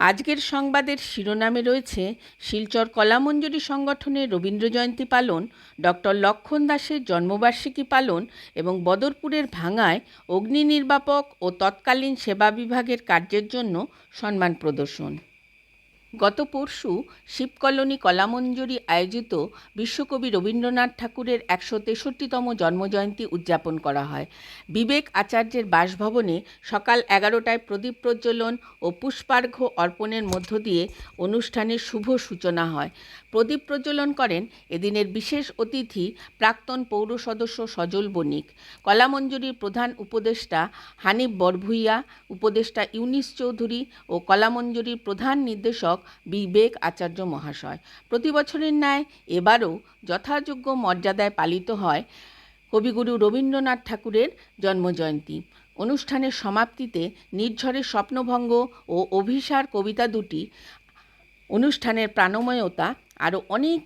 আজকের সংবাদের শিরোনামে রয়েছে শিলচর কলামঞ্জুরি সংগঠনের রবীন্দ্র জয়ন্তী পালন, ডক্টর লক্ষণ দাসের জন্মবার্ষিকী পালন এবং বদরপুরের ভাঙায় অগ্নি নির্বাপক ও তৎকালীন সেবা বিভাগের কার্যের জন্য সম্মান প্রদর্শন। গত পরশু শিবকলোনি কলামঞ্জুরি আয়োজিত বিশ্বকবি রবীন্দ্রনাথ ঠাকুরের একশো তেষট্টিতম জন্মজয়ন্তী উদযাপন করা হয়। বিবেক আচার্যের বাসভবনে সকাল এগারোটায় প্রদীপ প্রজ্বলন ও পুষ্পার্ঘ্য অর্পণের মধ্য দিয়ে অনুষ্ঠানের শুভ সূচনা হয়। প্রদীপ প্রজ্বলন করেন এদিনের বিশেষ অতিথি প্রাক্তন পৌর সদস্য সজল বণিক। কলামঞ্জুরির প্রধান উপদেষ্টা হানিফ বরভুইয়া, উপদেষ্টা ইউনিস চৌধুরী ও কলামঞ্জুরির প্রধান নির্দেশক বিবেক আচার্য মহাশয়। প্রতি বছরের ন্যায় এবারও যথাযোগ্য মর্যাদায় পালিত হয় কবিগুরু রবীন্দ্রনাথ ঠাকুরের জন্মজয়ন্তী। অনুষ্ঠানের সমাপ্তিতে নির্ঝরের স্বপ্নভঙ্গ ও অভিসার কবিতা দুটি অনুষ্ঠানের প্রাণময়তা আরও অনেক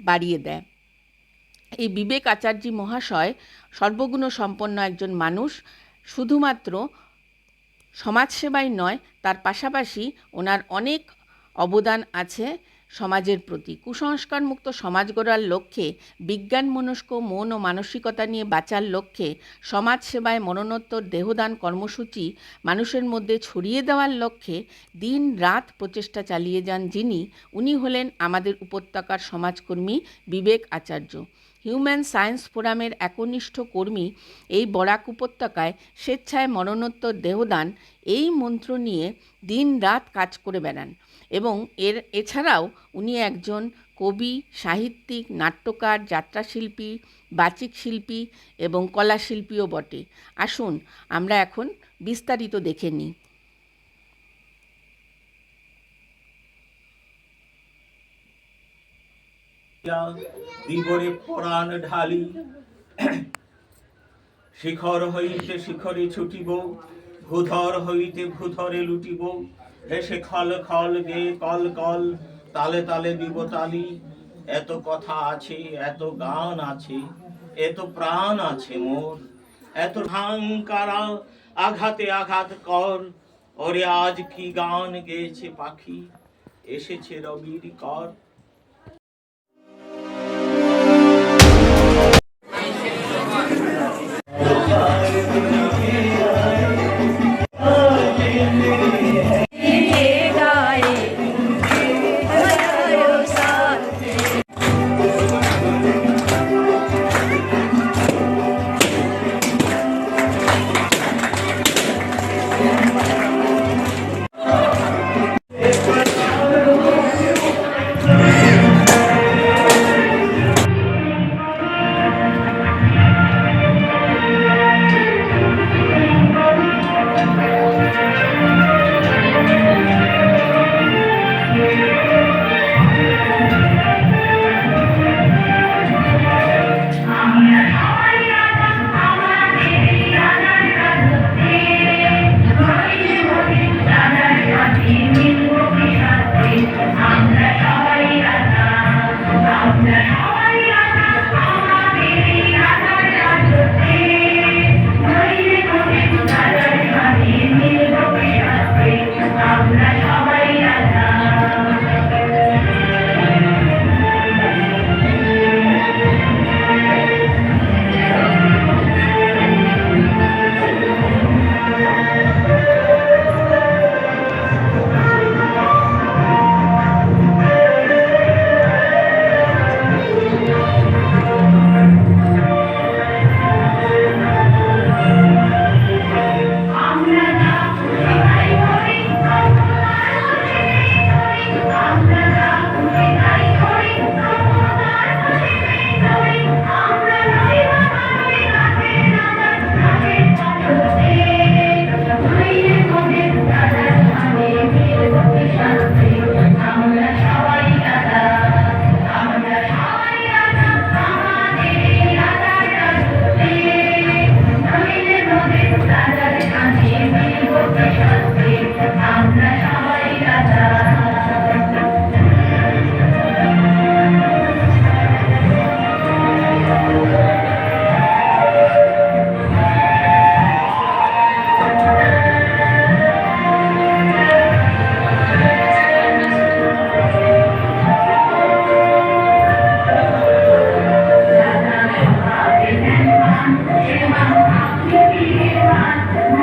বাড়িয়ে দেয়। এই বিবেক আচার্য মহাশয় সর্বগুণ সম্পন্ন একজন মানুষ, শুধুমাত্র সমাজসেবাই নয়, তার পাশাপাশি ওনার অনেক অবদান আছে সমাজের প্রতি। কুসংস্কার মুক্ত সমাজ গড়ার লক্ষ্যে, বিজ্ঞান, মনস্ক, মন ও মানসিকতা নিয়ে বাঁচার লক্ষ্যে সমাজ সেবায় মরণোত্তর দেহদান কর্মসূচি মানুষের মধ্যে ছড়িয়ে দেওয়ার লক্ষ্যে দিন রাত প্রচেষ্টা চালিয়ে যান যিনি। উনি হলেন আমাদের উপত্যকার সমাজকর্মী বিবেক আচার্য। হিউম্যান সায়েন্স ফোরামের একনিষ্ঠ কর্মী এই বরাক উপত্যকায় স্বেচ্ছায় মরণোত্তর দেহদান এই মন্ত্র নিয়ে দিন রাত কাজ করে বেড়ান। এবং এর, এছাড়াও উনি একজন কবি, সাহিত্যিক, নাট্যকার, যাত্রাশিল্পী, বাচিক শিল্পী এবং কলাশিল্পীও বটে। আসুন, আমরা এখন বিস্তারিত দেখে নিই। দিবরে পরাণ ঢালি, শিখর হইতে শিখরে ছুটিব, ভূধর হইতে ভূধরে লুটিব হেসে খল খল গে কল কল, তালে তালে দিব তালি। এত কথা আছে, এত গান আছে, এত প্রাণ আছে মোর। এত ভাঙ্কারা আঘাতে আঘাত কর, ওরে আজ কি গান গেয়েছে পাখি? এসেছে রবির কর। Baby, here I am.